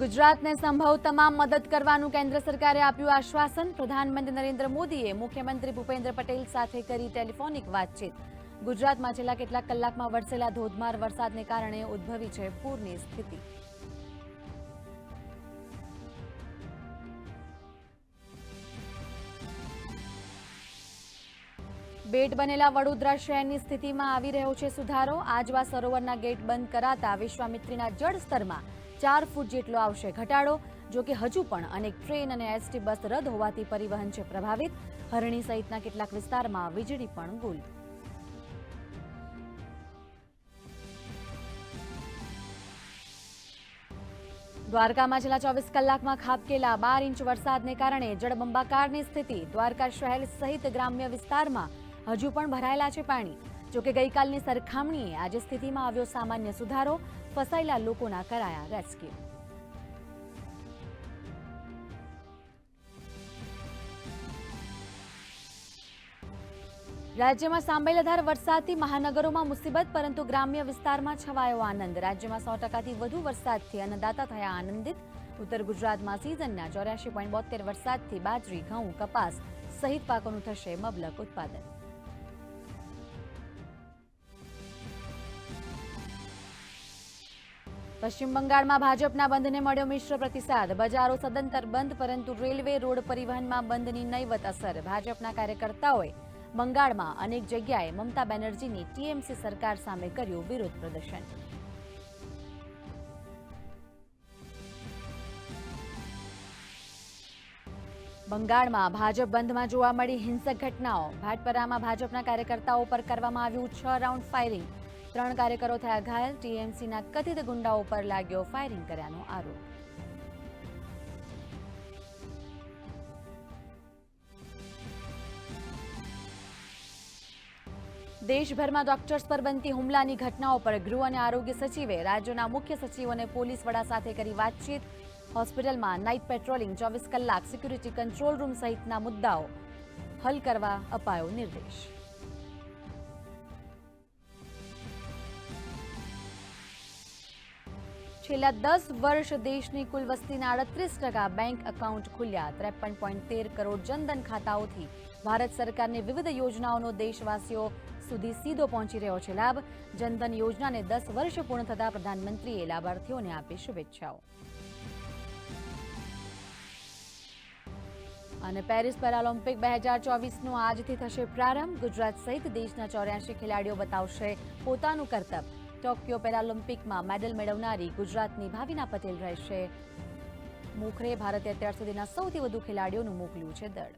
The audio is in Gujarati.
ગુજરાતને સંભવ તમામ મદદ કરવાનું કેન્દ્ર સરકારે આપ્યું આશ્વાસન. પ્રધાનમંત્રી નરેન્દ્ર મોદીએ મુખ્યમંત્રી ભૂપેન્દ્ર પટેલ સાથે કરી ટેલિફોનિક વાતચીત. ગુજરાતમાં છેલ્લા કેટલાક કલાકમાં વરસેલા ધોધમાર વરસાદને કારણે ઉદ્ભવી છે પૂરની સ્થિતિ. બેટ બનેલા વડોદરા શહેરની સ્થિતિમાં આવી રહ્યો છે સુધારો. આજવા સરોવરના ગેટ બંધ કરાતા વિશ્વામિત્રીના જળસ્તરમાં ચાર ફૂટ જેટલો આવશે ઘટાડો, જો કે હજુ પણ અનેક ટ્રેન અને એસટી બસ રદ હોવાથી પરિવહન છે પ્રભાવિત. હરણી સહિતના કેટલાક વિસ્તારમાં વીજળી પણ ગુલ. દ્વારકામાં છેલ્લા ચોવીસ કલાકમાં ખાબકેલા બાર ઇંચ વરસાદને કારણે જળબંબાકારની સ્થિતિ. દ્વારકા શહેર સહિત ગ્રામ્ય વિસ્તારમાં હજુ પણ ભરાયેલા છે પાણી. જોકે ગઈકાલની સરખામણીએ આજે સ્થિતિમાં આવ્યો સામાન્ય સુધારો, ફસાયેલા લોકોના કરાયા રેસ્ક્યુ. રાજ્યમાં સાંભળેલાધાર વરસાદથી મહાનગરોમાં મુસીબત, પરંતુ ગ્રામ્ય વિસ્તારમાં છવાયો આનંદ. રાજ્યમાં સો ટકાથી વધુ વરસાદથી અન્નદાતા થયા આનંદિત. ઉત્તર ગુજરાતમાં સિઝનના ચોર્યાસી પોઈન્ટ બોતેર વરસાદથી બાજરી, ઘઉં, કપાસ સહિત પાકોનું થશે મબલક ઉત્પાદન. પશ્ચિમ બંગાળમાં ભાજપના બંધને મળ્યો મિશ્ર પ્રતિસાદ. બજારો સદંતર બંધ, પરંતુ રેલવે રોડ પરિવહનમાં બંધની નહીવત અસર. ભાજપના કાર્યકર્તાઓએ બંગાળમાં અનેક જગ્યાએ મમતા બેનર્જીની ટીએમસી સરકાર સામે કર્યું વિરોધ પ્રદર્શન. બંગાળમાં ભાજપ બંધમાં જોવા મળી હિંસક ઘટનાઓ. ભાટપરામાં ભાજપના કાર્યકર્તાઓ પર કરવામાં આવ્યું છ રાઉન્ડ ફાયરિંગ. ત્રણ કાર્યકરો થયા ઘાયલ. ટીએમસીના કથિત ગુંડાઓ પર લાગ્યો ફાયરિંગ કર્યાનો આરોપ. દેશભરમાં ડોક્ટર્સ પર બનતી હુમલાની ઘટનાઓ પર ગૃહ અને આરોગ્ય સચિવે, રાજ્યોના મુખ્ય સચિવોને પોલીસ વડા સાથે કરી વાતચીત. હોસ્પિટલમાં નાઇટ પેટ્રોલિંગ ચોવીસ કલાક સિક્યુરિટી કંટ્રોલ રૂમ સહિતના મુદ્દાઓ હલ કરવા અપાયો નિર્દેશ. છેલ્લા દસ વર્ષ દેશની કુલ વસ્તીના અડત્રીસ ટકા બેંક એકાઉન્ટ ખુલ્યા, ત્રેપન પોઈન્ટ તેર કરોડ જનધન ખાતાઓથી. ભારત સરકારની વિવિધ યોજનાઓનો દેશવાસીઓ સુધી સીધો પહોંચી રહ્યો છે લાભ. જનધન યોજનાને દસ વર્ષ પૂર્ણ થતા પ્રધાનમંત્રીએ લાભાર્થીઓને આપી શુભેચ્છાઓ. અને પેરિસ પેરાલિમ્પિક બે હજાર ચોવીસનો આજથી થશે પ્રારંભ. ગુજરાત સહિત દેશના ચોર્યાસી ખેલાડીઓ બતાવશે પોતાનું કરતબ ટોક્યો પેરાલિમ્પિકમાં મેડલ મેળવનારી ગુજરાતની ભાવિના પટેલ રહેશે. મોખરે ભારતે અત્યાર સુધીના સૌથી વધુ ખેલાડીઓનું મોકલ્યું છે દળ.